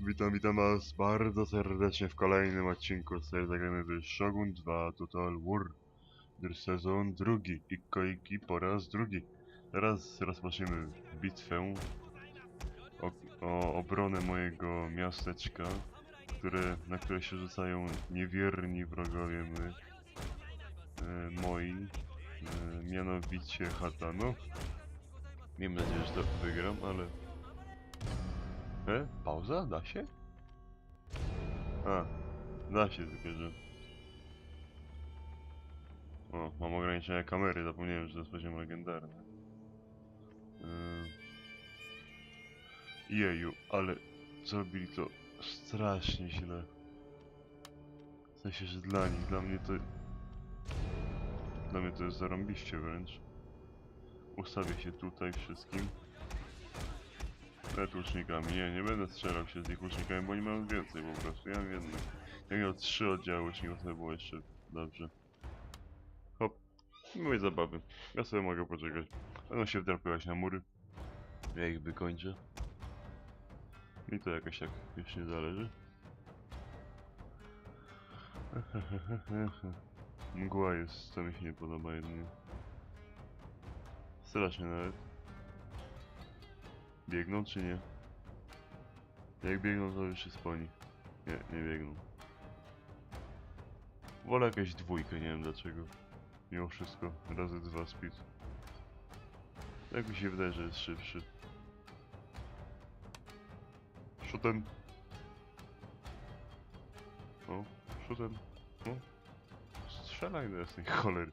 Witam, witam was bardzo serdecznie w kolejnym odcinku serii to jest Shogun 2 Total War Sezon drugi i Koiki po raz drugi. Teraz rozpoczniemy bitwę o, o obronę mojego miasteczka które, na które się rzucają niewierni wrogowie my, e, moi e, mianowicie Hatano. Miejmy nadzieję, że to wygram, ale E? Pauza? Da się? A, da się tylko, że... O, mam ograniczenia kamery, zapomniałem, że to jest poziom legendarny. Yy... Jeju, ale zrobili to strasznie źle. W sensie, że dla nich, dla mnie to... Dla mnie to jest zarąbiście wręcz. Ustawię się tutaj wszystkim. Nawet łucznikami. Nie, nie będę strzelał się z ich łucznikami, bo nie mam więcej po prostu. Ja mam jedno. Jak miał trzy oddziały łuczników, to by było jeszcze dobrze. Hop. Miłej zabawy. Ja sobie mogę poczekać. Będą się wdrapywać na mury. Ja ich wykończę. I to jakoś tak już nie zależy. Mgła jest, co mi się nie podoba jedynie. Strasznie nawet. Biegną czy nie? Jak biegną to już po nich. Nie, nie biegną. Wolę jakąś dwójkę, nie wiem dlaczego. Mimo wszystko, razy dwa speed. Tak mi się wydaje, że jest szybszy. Shootem. O, shootem. O. Strzelaj do jasnej cholery.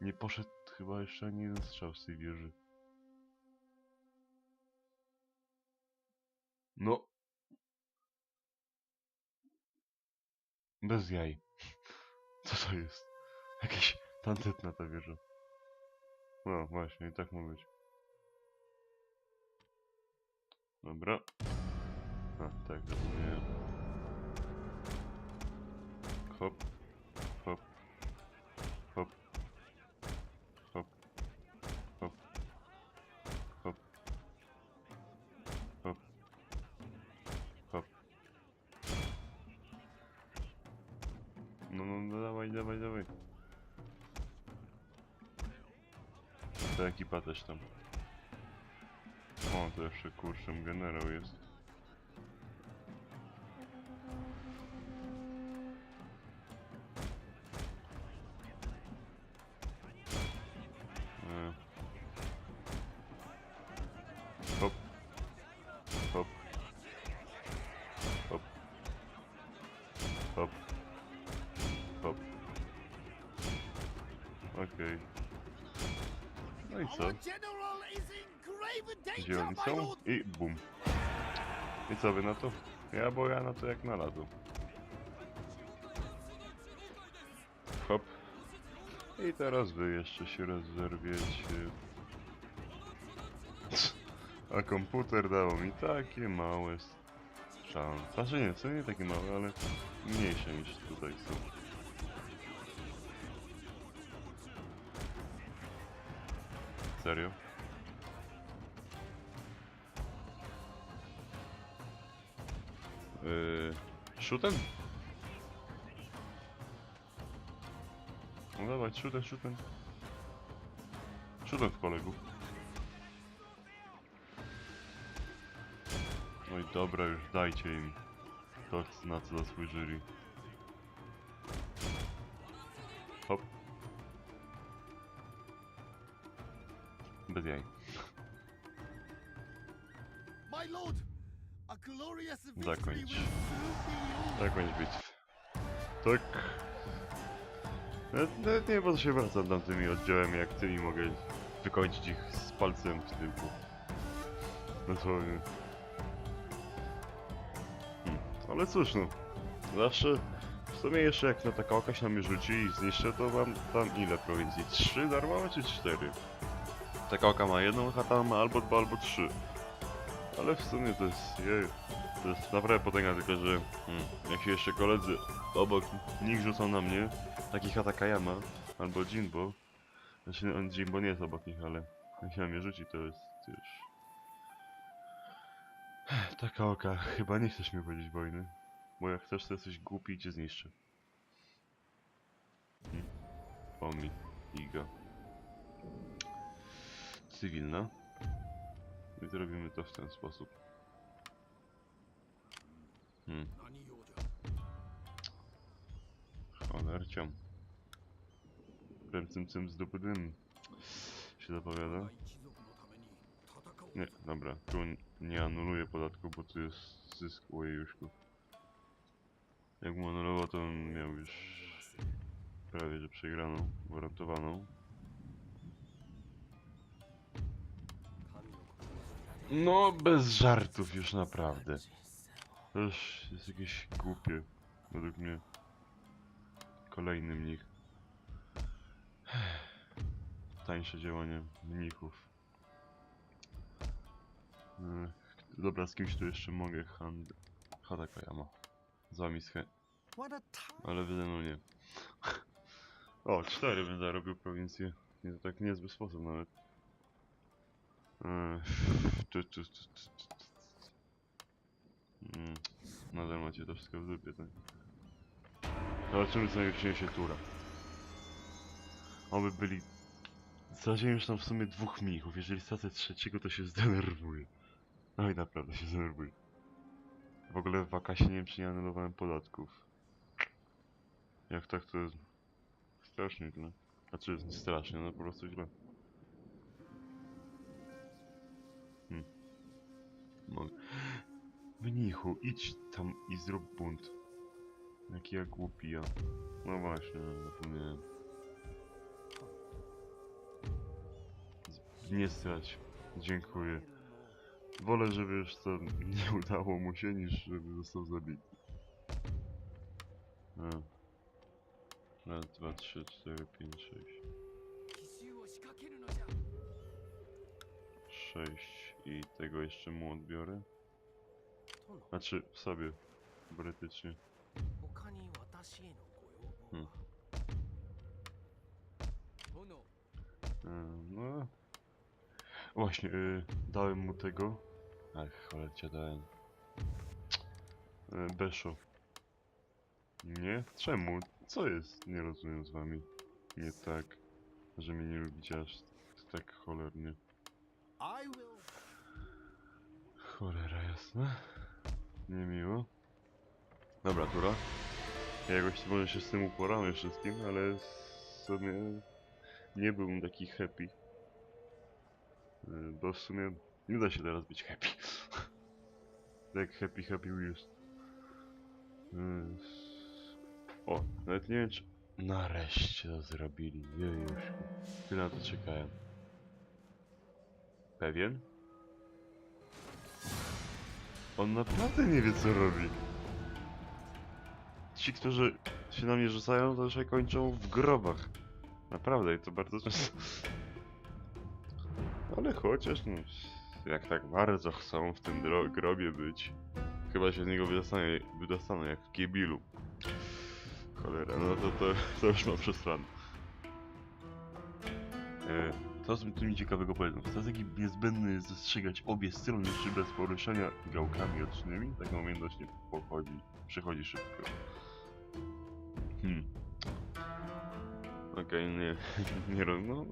Nie poszedł chyba jeszcze ani jeden strzał z tej wieży. No. Bez jaj. Co to jest? Jakieś tandetna ta wieża. No właśnie, i tak ma być. Dobra. A, tak, zapomniałem. Hop. Też tam. O, to jeszcze kurczę generał jest. Co wy na to? Ja, bo ja na to jak na ladu. Hop. I teraz wy jeszcze się rozerwiecie. A komputer dał mi takie małe szanse. Znaczy nie, co nie takie małe, ale mniejsze niż tutaj są. Serio? Yy? No dawaj, shootem, shootem. Shootem w kolegów. No i dobra, już dajcie im to, na co zasłużyli. Hop. Bez jaj. My lord, a Zakończ. be yours. Tak. Tak. Nawet, nawet nie wiem po co się wracam tam tymi oddziałami, jak tymi mogę wykończyć ich z palcem w tyłku. Dosłownie. Hmm. Ale cóż no. Zawsze w sumie jeszcze jak na taka okaś na mnie rzuci i zniszczę, to mam tam ile prowincji? Trzy darmowe czy cztery? Taka oka ma jedną, chata ma albo dwa, albo trzy. Ale w sumie to jest, jej, to jest naprawdę potęga, tylko że hmm, jak się jeszcze koledzy obok nich rzucą na mnie, takich Hatakayama albo Jinbo, znaczy on Jinbo nie jest obok nich, ale jak się na mnie rzuci, to jest już Taka oka, chyba nie chcesz mi powiedzieć wojny. Bo jak chcesz, to jesteś głupi i cię zniszczę. Hm. Omi, Iga. Cywilna. I zrobimy to w ten sposób. Hmm. Cholercią. Prem cym cym z dupy dym. Się zapowiada. Nie, dobra. Tu nie anuluję podatku, bo tu jest zysk u jejuszku. Jak mu anulował, to on miał już prawie że przegraną, gwarantowaną. No, bez żartów już naprawdę. To już jest jakieś głupie, według mnie. Kolejny mnich. Tańsze działanie mnichów. Dobra, z kimś tu jeszcze mogę hand... Hatakayama. Z wami z chę... What a time Ale wy ze mną nie. O, cztery bym zarobił prowincję. Nie, to tak niezły sposób nawet. Tu, tu, tu, tu, tu. Mm, Nadal macie to wszystko w dupie, tak? Zobaczymy co najwyżej przyniesie tura. Oby byli... Zraziłem już tam w sumie dwóch mnichów. Jeżeli stracę trzeciego, to się zdenerwuję. No i naprawdę się zdenerwuję. W ogóle w wakacie nie wiem czy nie anulowałem podatków. Jak tak to jest strasznie źle. Znaczy strasznie, no po prostu źle. No. Mnichu, idź tam i zrób bunt. Jaki ja głupi ja. No właśnie, no, zapomniałem. Nie strać. Dziękuję. Wolę, żeby już to nie udało mu się, niż żeby został zabity. E. Raz, dwa, trzy, cztery, pięć, sześć. Sześć i tego jeszcze mu odbiorę. Znaczy w sobie, teoretycznie. Hmm. E, no. Właśnie, e, dałem mu tego. Ach, cholera dałem. E, yy, Beszo. Nie? Czemu? Co jest? Nie rozumiem z wami. Nie tak, że mnie nie lubicie aż tak cholernie. Cholera jasna. Niemiło. Dobra, tura. Ja jakoś może się z tym uporamy wszystkim, ale w sumie nie byłbym taki happy. Y, Bo w sumie nie da się teraz być happy. tak happy, happy jest. Y, O, nawet nie wiem czy... Nareszcie to zrobili, jejuszku. Tyle na to czekałem. Pewien? On naprawdę nie wie co robi. Ci, którzy się na mnie rzucają, to się kończą w grobach. Naprawdę i to bardzo często. Ale chociaż, no, jak tak bardzo chcą w tym grobie być, chyba się z niego wydostaną, wydostaną jak w Kiebilu. Cholera, no to, to, to już ma przesłane. E, to, co tu mi ciekawego powiedzą. W strategii niezbędny jest zastrzegać obie strony, czy bez poruszania gałkami ocznymi. Taka umiejętność nie pochodzi, przychodzi szybko. Hmm. Okej, nie, nie roz... no,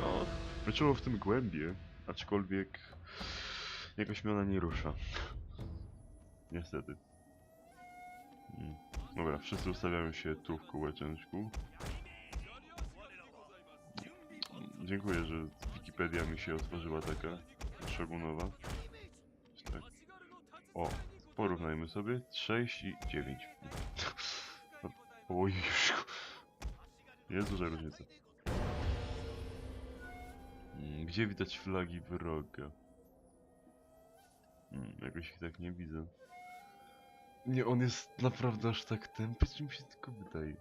no. w tym głębie, aczkolwiek jakoś mnie ona nie rusza. Niestety. Hmm. Dobra, wszyscy ustawiają się tu w kółeczeczku. Dziękuję, że Wikipedia mi się otworzyła taka szogunowa. Tak. O, porównajmy sobie 6 i 9. Oj, jest duża różnica. Mm, Gdzie widać flagi wroga? Hmm, jakoś ich tak nie widzę. Nie, on jest naprawdę aż tak tępy, czy mi się tylko wydaje.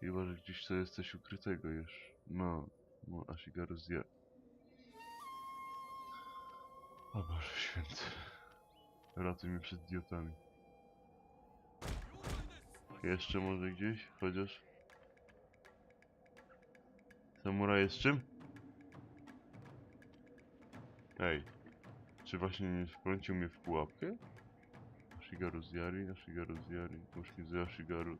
Chyba, że gdzieś to jest coś ukrytego już. No, no, Ashigaru zje. O Boże święty. Ratuj mnie przed idiotami. Jeszcze może gdzieś? Chociaż? Samuraj jest czym? Ej. Czy właśnie nie wtrącił mnie w pułapkę? Shigaru z Yari, Shigaru z Yari, muszki z Shigaru.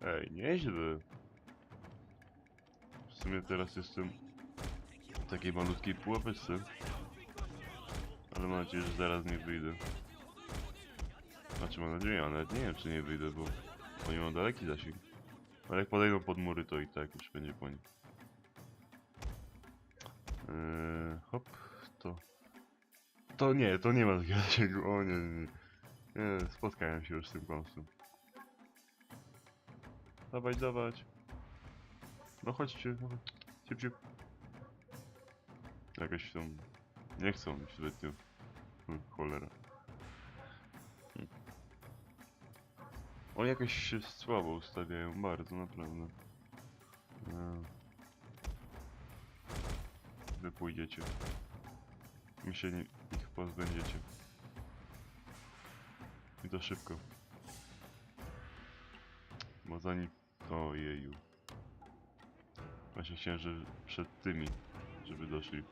Ej, nieźle. Sumie teraz jestem w takiej malutkiej pułapeczce. Ale mam nadzieję, że zaraz nie wyjdę. Znaczy mam nadzieję, ale nawet nie wiem czy nie wyjdę, bo oni mają daleki zasięg. Ale jak podejdą pod mury, to i tak już będzie po nich. Eee, hop, to... To nie, to nie ma takiego zasięgu, o nie, nie, nie. Spotkałem się już z tym kąsem. Dawać, dawać. No chodźcie, no. Ciep. Jakoś tam... Nie chcą mi zbytnio. Hm, cholera. Hm. Oni jakoś się słabo ustawiają, bardzo naprawdę. No. Wy pójdziecie. My się nie, ich pozbędziecie. I to szybko. Bo zanim... Ojeju. Właśnie chciałem, że przed tymi, żeby doszli.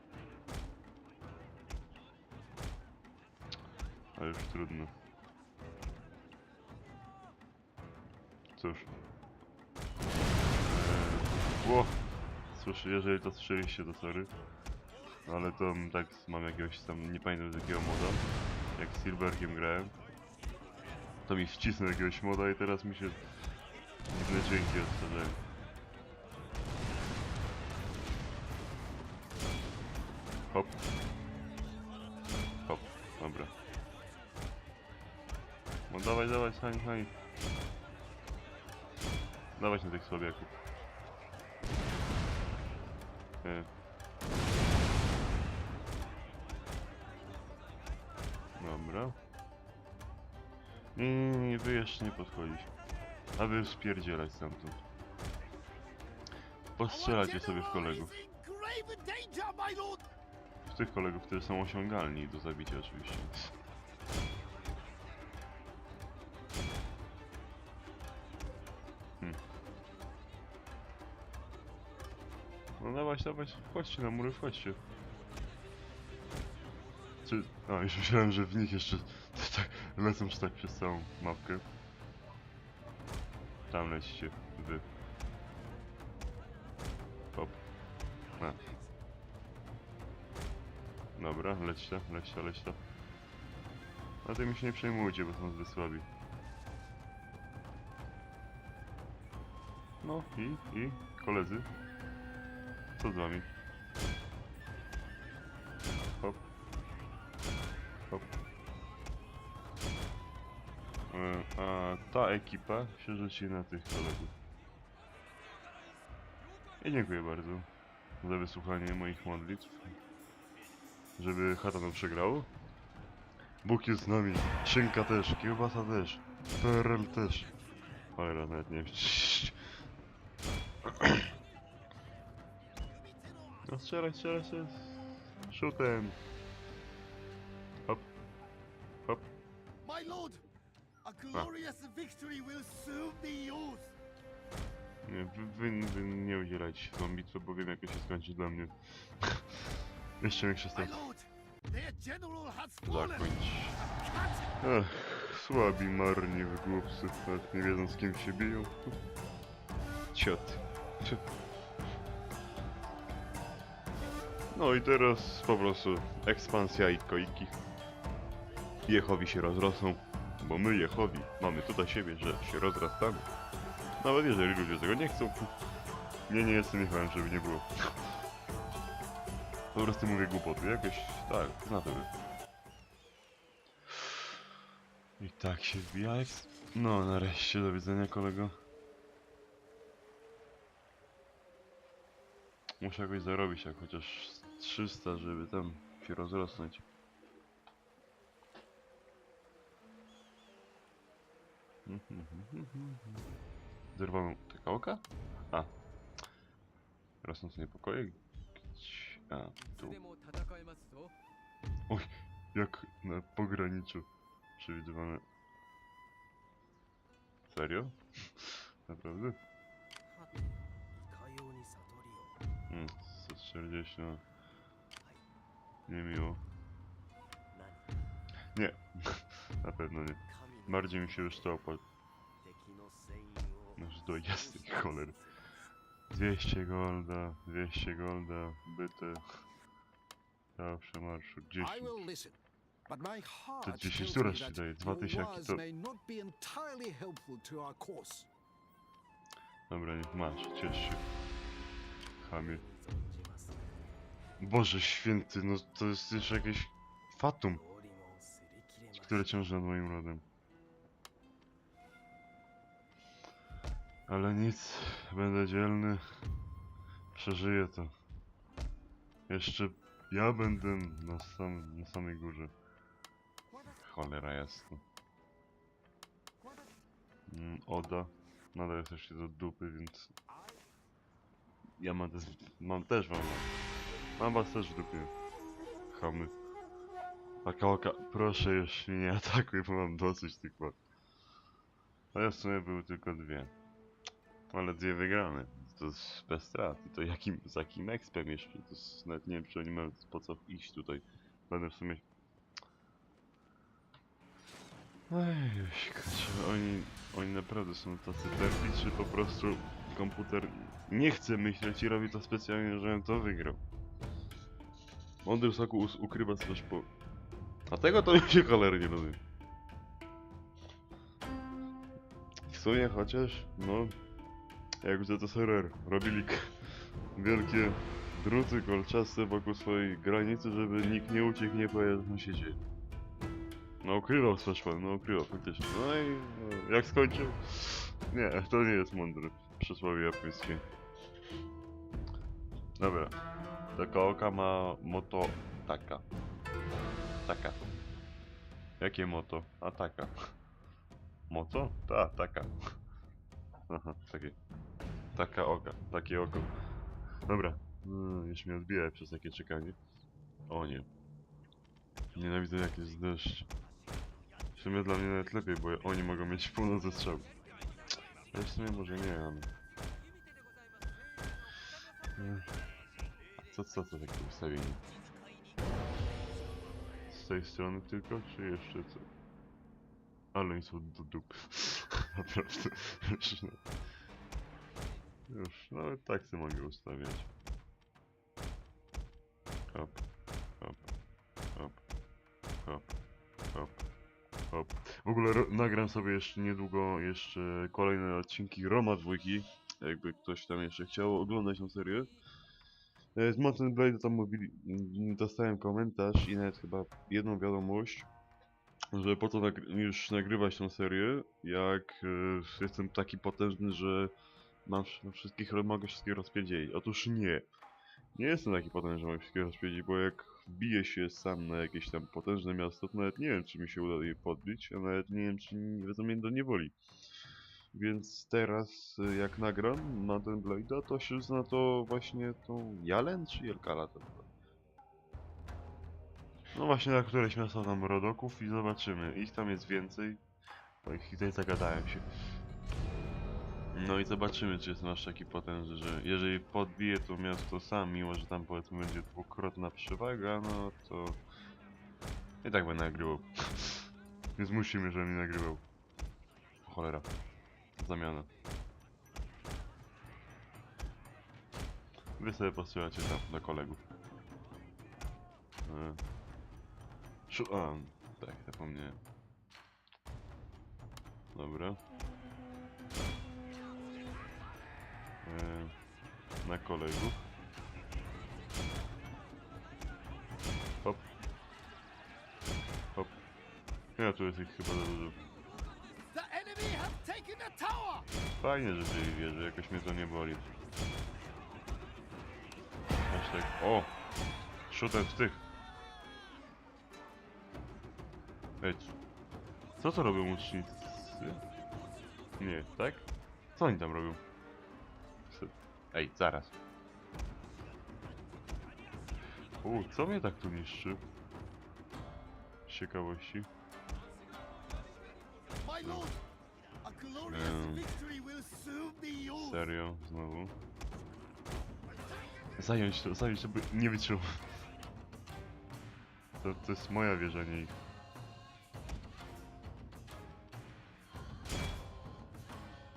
Ale już trudno. Cóż. Eee, Ło! Cóż, jeżeli to słyszeliście, to sorry. Ale to mm, tak mam jakiegoś tam, nie pamiętam z jakiego moda. Jak z Silverkiem grałem. To mi wcisnął jakiegoś moda i teraz mi się dziwne dźwięki odtwarzają. Hop. Hop, dobra. No dawaj, dawaj, Hani, Hani. Dawać na tych słabiaków. E. Dobra. Nie, nie, nie, wy jeszcze nie podchodzić. A wy spierdzielać stamtąd. Postrzelacie sobie w kolegów. Tych kolegów, którzy są osiągalni do zabicia oczywiście. Hmm. No dawać, dawać, wchodźcie na mury, wchodźcie. Czy... A, już myślałem, że w nich jeszcze tak lecą czy tak przez całą mapkę. Tam lecicie, wy. Hop. A. Dobra, lećcie, lećcie, lećcie. A tym się nie przejmujcie, bo są zbyt słabi. No i, i, koledzy. Co z wami? Hop. Hop. E, A ta ekipa się rzuci na tych kolegów. I dziękuję bardzo za wysłuchanie moich modlitw żeby Hatano przegrał. Bóg jest z nami, Szynka też, Kiełbasa też, PRL też. Cholera, nawet nie wiem. No strzelaj, strzelaj, strzelaj. Shootem. Hop. Hop. My lord, a glorious victory will soon be yours! Nie, wy, wy, wy nie udzielajcie się tą bitwę, bo wiem jak to się skończy dla mnie. Jeszcze has fallen! Zakończ. Ech, słabi, marni w głupcy, nawet nie wiedzą z kim się biją. Ciot. No i teraz po prostu ekspansja i koiki. Jehowi się rozrosną, bo my Jehowi mamy to do siebie, że się rozrastamy. Nawet jeżeli ludzie tego nie chcą. Nie, nie jestem Jehowem, żeby nie było. Po prostu mówię głupoty, jakoś tak, na to. I tak się wbija eks... No, nareszcie, do widzenia kolego. Muszę jakoś zarobić, jak chociaż z 300, żeby tam się rozrosnąć. Zerwamy taka oka? A. Rosnące niepokoje? Gdzie- a, tu. Oj, jak na pograniczu przewidywane. Serio? Naprawdę? Hmm, 140 no. Niemiło. Nie, na pewno nie. Bardziej mi się już to opłaca. Nasz do jasnych cholery. 200 golda, 200 golda, byte. Zawsze marszu, 10. I will listen. But my heart 10 tells teraz ci daje, dwa your tysiaki words to-. Dobra, niech masz, ciesz się. Chamie. Boże święty, no to jest już jakieś fatum, które ciąży nad moim rodem. Ale nic, będę dzielny. Przeżyję to. Jeszcze ja będę na, sam, na samej górze. Cholera jasna. Mm, Oda. Nadal jest jeszcze do dupy, więc... Ja mam też, mam też wam. Mam was też w dupie. Chamy. Taka oka, proszę już mnie nie atakuj, bo mam dosyć tych walk. A ja w sumie były tylko dwie. Ale dwie wygrane. To jest bez strat. I to jakim, z jakim expem jeszcze? To jest, nawet nie wiem, czy oni mają po co iść tutaj. Będę w sumie... Ej, kurczę, oni, oni naprawdę są tacy tępi, czy po prostu komputer nie chce myśleć i robi to specjalnie, żebym to wygrał. Mądry soku ukrywa coś po... A tego to mi się cholernie rozumie. W sumie chociaż, no... Jak w ZSRR robili wielkie druty kolczaste wokół swojej granicy, żeby nikt nie uciekł, nie powiedział, co się. No ukrywał Saszpan, no ukrywał faktycznie. No i no, jak skończył? Nie, to nie jest mądre. Przysłowie japońskie. Dobra. Taka oka ma moto taka. Taka. Jakie moto? A taka. Moto? Ta, taka. Aha, takie. Taka oka, takie oko. Dobra. Mm, już mnie odbija przez takie czekanie. O nie. Nienawidzę jak jest deszcz. W sumie dla mnie nawet lepiej, bo oni mogą mieć północy strzał. Ale w sumie może nie, ale... Ech. Co, co to takie ustawienie? Z tej strony tylko, czy jeszcze co? Ale oni są do dupy. Naprawdę. Już, no. Nawet tak sobie mogę ustawiać. Hop, hop, hop, hop, hop, hop. W ogóle nagram sobie jeszcze niedługo jeszcze kolejne odcinki Roma dwójki. Jakby ktoś tam jeszcze chciał oglądać tą serię. E, Z Mountain Blade tam mówili, dostałem komentarz i nawet chyba jedną wiadomość, że po co nagry już nagrywać tą serię, jak e, jestem taki potężny, że mam wsz- wszystkich, mogę wszystkich rozpierdzielić. Otóż nie. Nie jestem taki potężny, że mogę wszystkich rozpierdzielić, bo jak wbiję się sam na jakieś tam potężne miasto, to nawet nie wiem, czy mi się uda je podbić, a nawet nie wiem, czy nie mnie do niewoli. Więc teraz, y, jak nagram na ten Blade'a, to się zna to właśnie tą Jalen czy Jelkala to? No właśnie na któreś miasto tam rodoków i zobaczymy. Ich tam jest więcej. Bo ich tutaj zagadałem się. No i zobaczymy, czy jest nasz taki potężny, że jeżeli podbije to miasto sam, mimo że tam powiedzmy będzie dwukrotna przewaga, no to i tak będę nagrywał. Więc musimy, żeby mi nagrywał. Cholera. Zamiana. Wy sobie posyłacie tam do kolegów. E. Szu a, tak, zapomniałem. Dobra. Na kolegów. Hop. Hop. Ja tu jest ich chyba za dużo. Fajnie, że wzięli wieżę, jakoś mnie to nie boli. Aż tak, o! Shooter w tych. Ej, co to robią łucznicy? Nie, tak? Co oni tam robią? Ej, zaraz. U, co mnie tak tu niszczy? Z ciekawości. Ehm, serio, znowu. Zająć to, zająć to, by nie wyczuł. To, to jest moja wieża, nie ich.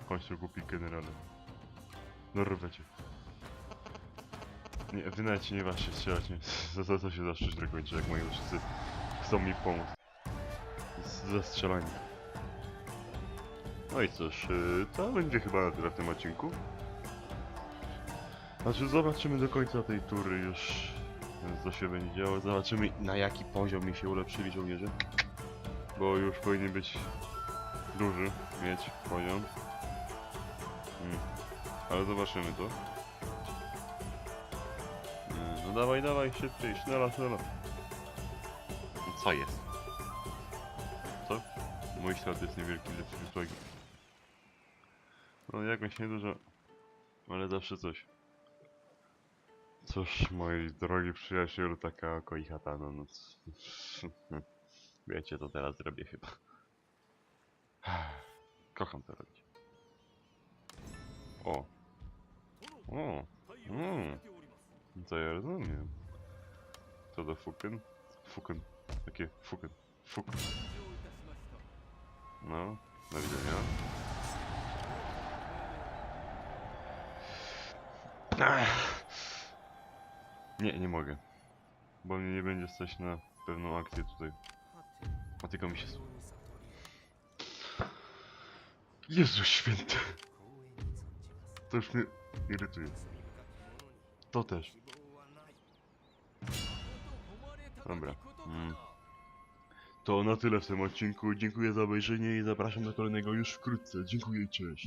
Chodź głupi generale. No rwecie. Nie, wy nawet się nie waście strzelać, nie? Za, za się zawsze źle kończy, jak moi wszyscy chcą mi pomóc. Z zastrzelani. No i cóż, y, to będzie chyba na tyle w tym odcinku. Znaczy zobaczymy do końca tej tury już co się będzie działo. Zobaczymy na jaki poziom mi się ulepszyli żołnierze. Bo już powinien być duży mieć poziom. Mm. Ale zobaczymy to. No dawaj, dawaj, szybciej, sznela, sznela. No co jest? Co? Mój ślad jest niewielki, lepszy niż twojego. No jakoś niedużo, ale zawsze coś. Cóż, moi drogi przyjacielu, taka oko i chata, no, no Wiecie, co teraz zrobię chyba. Kocham to robić. O. O. Mm. To ja rozumiem. Co do fuken? Fuken. Takie fuken. Fuken. No, do widzenia. Nie, nie mogę. Bo mnie nie będzie stać na pewną akcję tutaj. A tylko mi się... Jezu święty! To już mnie irytuje. To też. Dobra. Mm. To na tyle w tym odcinku. Dziękuję za obejrzenie i zapraszam do kolejnego już wkrótce. Dziękuję, cześć.